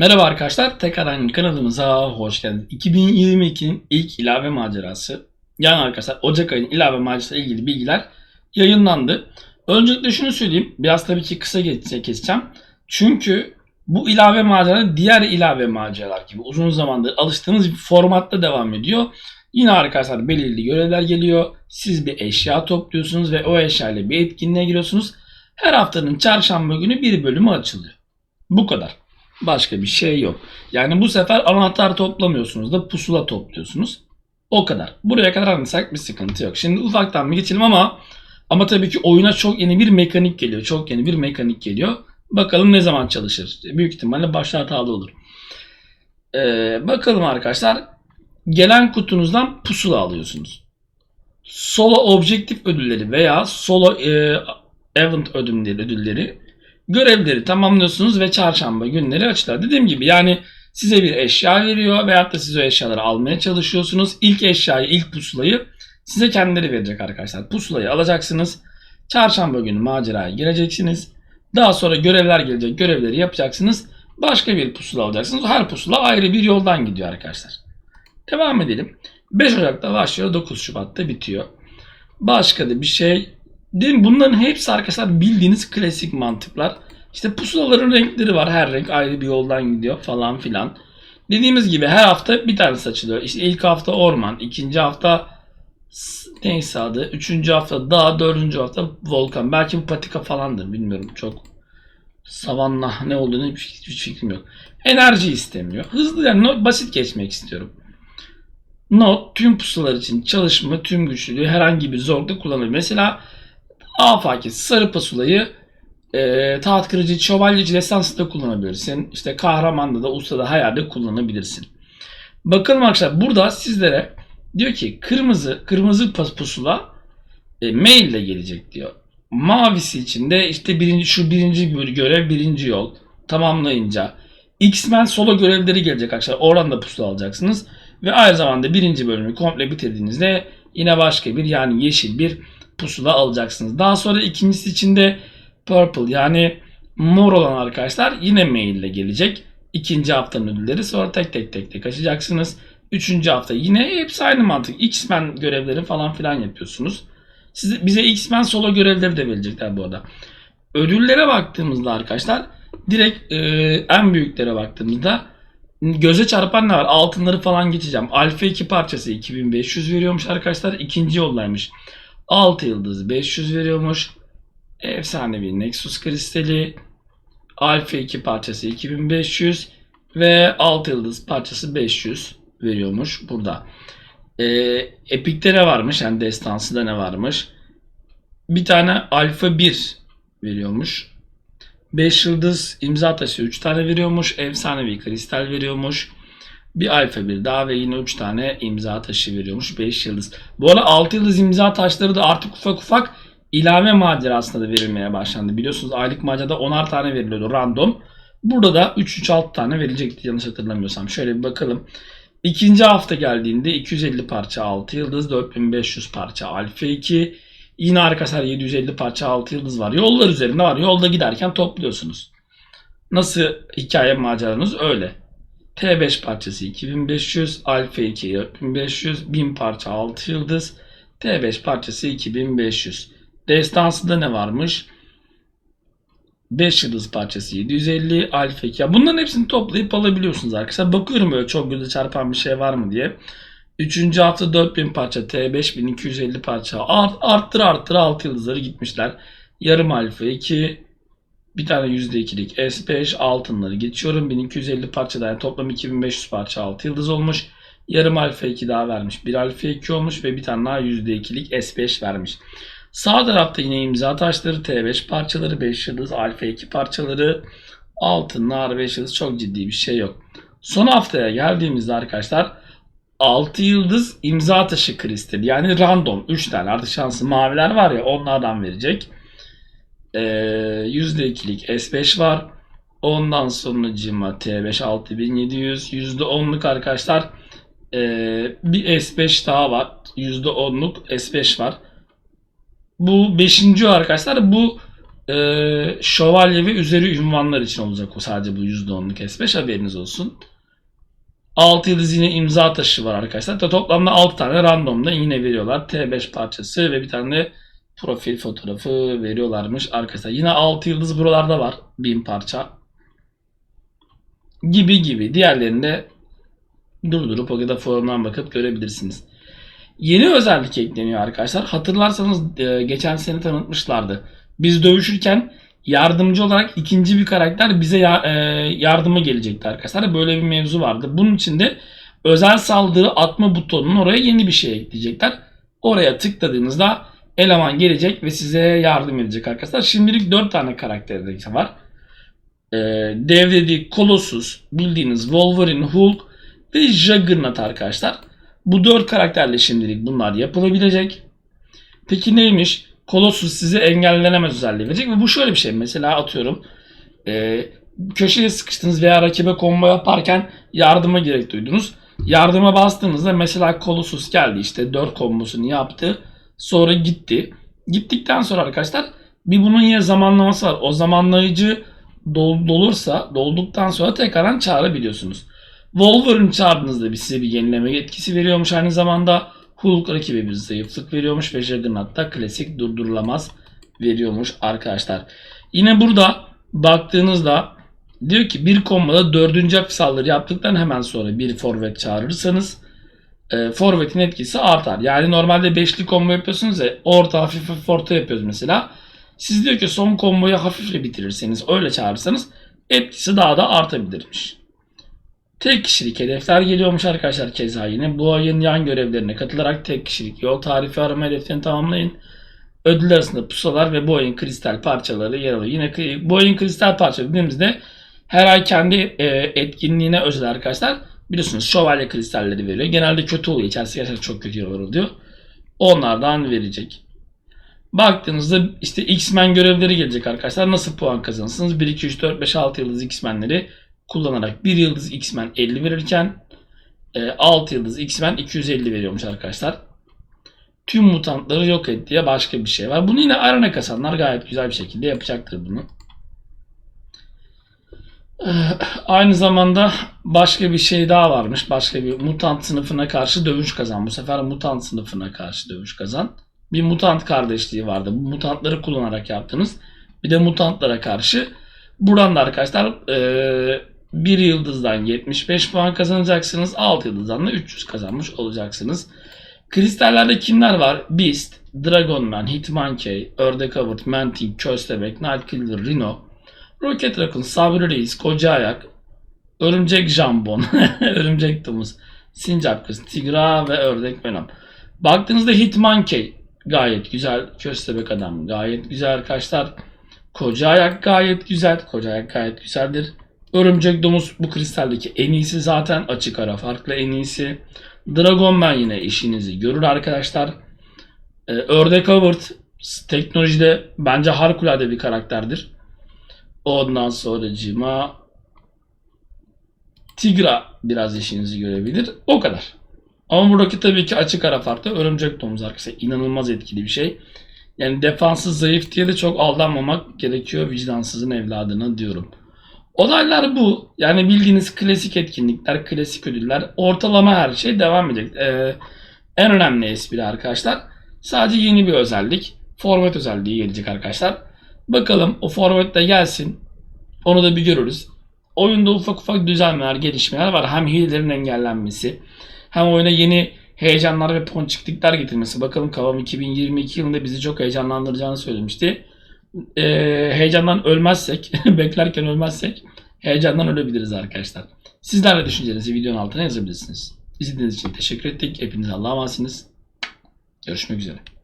Merhaba arkadaşlar, tekrardan kanalımıza hoş geldiniz. 2022'nin ilk ilave macerası, yani arkadaşlar Ocak ayının ilave macerası ile ilgili bilgiler yayınlandı. Öncelikle şunu söyleyeyim, biraz tabii ki kısa keseceğim. Çünkü bu ilave macera diğer ilave maceralar gibi uzun zamandır alıştığımız bir formatta devam ediyor. Yine arkadaşlar belirli görevler geliyor. Siz bir eşya topluyorsunuz ve o eşya ile bir etkinliğe giriyorsunuz. Her haftanın çarşamba günü bir bölümü açılıyor. Bu kadar. Başka bir şey yok. Yani bu sefer anahtar toplamıyorsunuz da pusula topluyorsunuz. O kadar. Buraya kadar anlasak bir sıkıntı yok. Şimdi ufaktan bir geçelim ama ama tabii ki oyuna çok yeni bir mekanik geliyor. Çok yeni bir mekanik geliyor. Bakalım ne zaman çalışır. Büyük ihtimalle başta hatalı olur. Ee, bakalım arkadaşlar. Gelen kutunuzdan pusula alıyorsunuz. Solo objektif ödülleri veya solo e, event ödülleri, ödülleri görevleri tamamlıyorsunuz ve çarşamba günleri açılır. Dediğim gibi yani size bir eşya veriyor veyahut da siz o eşyaları almaya çalışıyorsunuz. İlk eşyayı, ilk pusulayı size kendileri verecek arkadaşlar. Pusulayı alacaksınız. Çarşamba günü maceraya gireceksiniz. Daha sonra görevler gelecek. Görevleri yapacaksınız. Başka bir pusula alacaksınız. Her pusula ayrı bir yoldan gidiyor arkadaşlar. Devam edelim. 5 Ocak'ta başlıyor. 9 Şubat'ta bitiyor. Başka da bir şey Değil? Bunların hepsi arkadaşlar bildiğiniz klasik mantıklar. İşte pusulaların renkleri var. Her renk ayrı bir yoldan gidiyor falan filan. Dediğimiz gibi her hafta bir tanesi açılıyor. İşte ilk hafta orman, ikinci hafta neyse adı, üçüncü hafta dağ, dördüncü hafta volkan. Belki bu patika falandır bilmiyorum çok. Savanna ne olduğunu hiç, hiç fikrim yok. Enerji istemiyor. Hızlı yani no- basit geçmek istiyorum. Not tüm pusular için çalışma, tüm güçlülüğü herhangi bir zorlukta kullanılır. Mesela afaki sarı pasulayı e, taht kırıcı, şövalyeci destansında kullanabilirsin. İşte kahramanda da ustada her yerde kullanabilirsin. Bakalım arkadaşlar burada sizlere diyor ki kırmızı kırmızı pusula e, mail ile gelecek diyor. Mavisi için de işte birinci, şu birinci bir görev birinci yol tamamlayınca X-Men solo görevleri gelecek arkadaşlar. Oradan da pusula alacaksınız. Ve aynı zamanda birinci bölümü komple bitirdiğinizde yine başka bir yani yeşil bir pusula alacaksınız. Daha sonra ikincisi için de purple yani mor olan arkadaşlar yine mail ile gelecek. İkinci haftanın ödülleri sonra tek tek tek tek açacaksınız. Üçüncü hafta yine hepsi aynı mantık. X-Men görevleri falan filan yapıyorsunuz. Size, bize X-Men solo görevleri de verecekler bu arada. Ödüllere baktığımızda arkadaşlar direkt e, en büyüklere baktığımızda göze çarpan ne var? Altınları falan geçeceğim. Alfa 2 parçası 2500 veriyormuş arkadaşlar. İkinci yoldaymış. 6 yıldız 500 veriyormuş. Efsanevi Nexus kristali. Alfa 2 parçası 2500 ve 6 yıldız parçası 500 veriyormuş burada. Ee, Epic'te ne varmış? Yani destansıda ne varmış? Bir tane Alfa 1 veriyormuş. 5 yıldız imza taşı 3 tane veriyormuş. Efsanevi kristal veriyormuş. Bir alfa bir daha ve yine 3 tane imza taşı veriyormuş 5 yıldız. Bu arada 6 yıldız imza taşları da artık ufak ufak ilave macerasında da verilmeye başlandı. Biliyorsunuz aylık macerada 10'ar tane veriliyordu random. Burada da 3-3-6 tane verilecekti yanlış hatırlamıyorsam. Şöyle bir bakalım. İkinci hafta geldiğinde 250 parça 6 yıldız, 4500 parça alfa 2. Yine arkadaşlar 750 parça 6 yıldız var. Yollar üzerinde var. Yolda giderken topluyorsunuz. Nasıl hikaye maceranız öyle. T5 parçası 2500, Alfa 2 4500, 1000 parça 6 yıldız, T5 parçası 2500. Destansıda ne varmış? 5 yıldız parçası 750, Alfa 2. Ya bunların hepsini toplayıp alabiliyorsunuz arkadaşlar. Bakıyorum böyle çok göze çarpan bir şey var mı diye. Üçüncü hafta 4000 parça, T5 1250 parça. Art, arttır arttır 6 yıldızları gitmişler. Yarım alfa 2, bir tane %2'lik S5 altınları geçiyorum. 1250 parçadan yani toplam 2500 parça 6 yıldız olmuş. Yarım alfa 2 daha vermiş. Bir alfa 2 olmuş ve bir tane daha %2'lik S5 vermiş. Sağ tarafta yine imza taşları, T5 parçaları, 5 yıldız, alfa 2 parçaları, altınlar, 5 yıldız çok ciddi bir şey yok. Son haftaya geldiğimizde arkadaşlar 6 yıldız imza taşı kristal yani random 3 tane artık şanslı maviler var ya onlardan verecek. Ee, %2'lik S5 var. Ondan sonra cima T5 6700 %10'luk arkadaşlar ee, bir S5 daha var. %10'luk S5 var. Bu 5. arkadaşlar bu Ee, şövalye ve üzeri ünvanlar için olacak o sadece bu %10'luk S5 haberiniz olsun. 6 yıldız yine imza taşı var arkadaşlar. To- Toplamda 6 tane randomda yine veriyorlar. T5 parçası ve bir tane profil fotoğrafı veriyorlarmış arkadaşlar. Yine 6 yıldız buralarda var. 1000 parça. Gibi gibi. Diğerlerini de durdurup o da forumdan bakıp görebilirsiniz. Yeni özellik ekleniyor arkadaşlar. Hatırlarsanız e, geçen sene tanıtmışlardı. Biz dövüşürken yardımcı olarak ikinci bir karakter bize e, yardıma gelecekti arkadaşlar. Böyle bir mevzu vardı. Bunun için de özel saldırı atma butonunun oraya yeni bir şey ekleyecekler. Oraya tıkladığınızda eleman gelecek ve size yardım edecek arkadaşlar. Şimdilik 4 tane karakter de var. E, dev dediği Colossus, bildiğiniz Wolverine, Hulk ve Juggernaut arkadaşlar. Bu 4 karakterle şimdilik bunlar yapılabilecek. Peki neymiş? Colossus size engellenemez özelliği verecek ve bu şöyle bir şey. Mesela atıyorum e, köşeye sıkıştınız veya rakibe combo yaparken yardıma gerek duydunuz. Yardıma bastığınızda mesela Colossus geldi işte 4 kombosunu yaptı. Sonra gitti. Gittikten sonra arkadaşlar bir bunun yine zamanlaması var. O zamanlayıcı dol- dolursa dolduktan sonra tekrardan çağırabiliyorsunuz. Wolverine çağırdığınızda bir size bir yenileme etkisi veriyormuş aynı zamanda. Hulk rakibe bir zayıflık veriyormuş ve Juggernaut da klasik durdurulamaz veriyormuş arkadaşlar. Yine burada baktığınızda diyor ki bir komboda dördüncü hafif saldırı yaptıktan hemen sonra bir forvet çağırırsanız e, forvetin etkisi artar. Yani normalde beşli combo yapıyorsunuz ya orta hafif hafif orta yapıyoruz mesela. Siz diyor ki son komboyu hafifle bitirirseniz öyle çağırırsanız etkisi daha da artabilirmiş. Tek kişilik hedefler geliyormuş arkadaşlar keza yine. Bu ayın yan görevlerine katılarak tek kişilik yol tarifi arama hedeflerini tamamlayın. Ödül arasında pusular ve bu ayın kristal parçaları yer alıyor. Yine bu ayın kristal parçaları dediğimizde her ay kendi e, etkinliğine özel arkadaşlar. Biliyorsunuz şövalye kristalleri veriyor. Genelde kötü oluyor. İçerisi gerçekten çok kötü yerler oluyor. Onlardan verecek. Baktığınızda işte X-Men görevleri gelecek arkadaşlar. Nasıl puan kazanırsınız? 1, 2, 3, 4, 5, 6 yıldız X-Men'leri kullanarak 1 yıldız X-Men 50 verirken 6 yıldız X-Men 250 veriyormuş arkadaşlar. Tüm mutantları yok et diye başka bir şey var. Bunu yine arena kasanlar gayet güzel bir şekilde yapacaktır bunu. Ee, Aynı zamanda başka bir şey daha varmış. Başka bir mutant sınıfına karşı dövüş kazan. Bu sefer mutant sınıfına karşı dövüş kazan. Bir mutant kardeşliği vardı. Bu mutantları kullanarak yaptınız. Bir de mutantlara karşı. Buradan da arkadaşlar ee, 1 yıldızdan 75 puan kazanacaksınız. 6 yıldızdan da 300 kazanmış olacaksınız. Kristallerde kimler var? Beast, Dragonman, Hitmonkey, Ördek Avurt, Mantic, Köstebek, Nightkiller, Rhino, Rocket Raccoon, Sabri Reis, Koca Ayak, Örümcek Jambon, Örümcek Domuz, Sincap Kız, Tigra ve Ördek Venom. Baktığınızda Hitmonkey gayet güzel. Köstebek Adam gayet güzel arkadaşlar. Koca Ayak gayet güzel. Koca Ayak gayet güzeldir. Örümcek Domuz bu kristaldeki en iyisi zaten. Açık ara farklı en iyisi. Dragonman yine işinizi görür arkadaşlar. Ee, Ördek Howard teknolojide bence harikulade bir karakterdir. Ondan sonra Cima Tigra biraz işinizi görebilir. O kadar. Ama buradaki tabii ki açık ara farklı. Örümcek domuz arkadaşlar inanılmaz etkili bir şey. Yani defansı zayıf diye de çok aldanmamak gerekiyor vicdansızın evladına diyorum. Olaylar bu. Yani bildiğiniz klasik etkinlikler, klasik ödüller, ortalama her şey devam edecek. Ee, en önemli espri arkadaşlar. Sadece yeni bir özellik. Format özelliği gelecek arkadaşlar. Bakalım o format da gelsin. Onu da bir görürüz. Oyunda ufak ufak düzenlemeler, gelişmeler var. Hem hilelerin engellenmesi, hem oyuna yeni heyecanlar ve ponçiklikler getirmesi. Bakalım Kavam 2022 yılında bizi çok heyecanlandıracağını söylemişti. Ee, heyecandan ölmezsek, beklerken ölmezsek heyecandan ölebiliriz arkadaşlar. Sizler de düşüncelerinizi videonun altına yazabilirsiniz. İzlediğiniz için teşekkür ettik. Hepinize Allah'a emanetsiniz. Görüşmek üzere.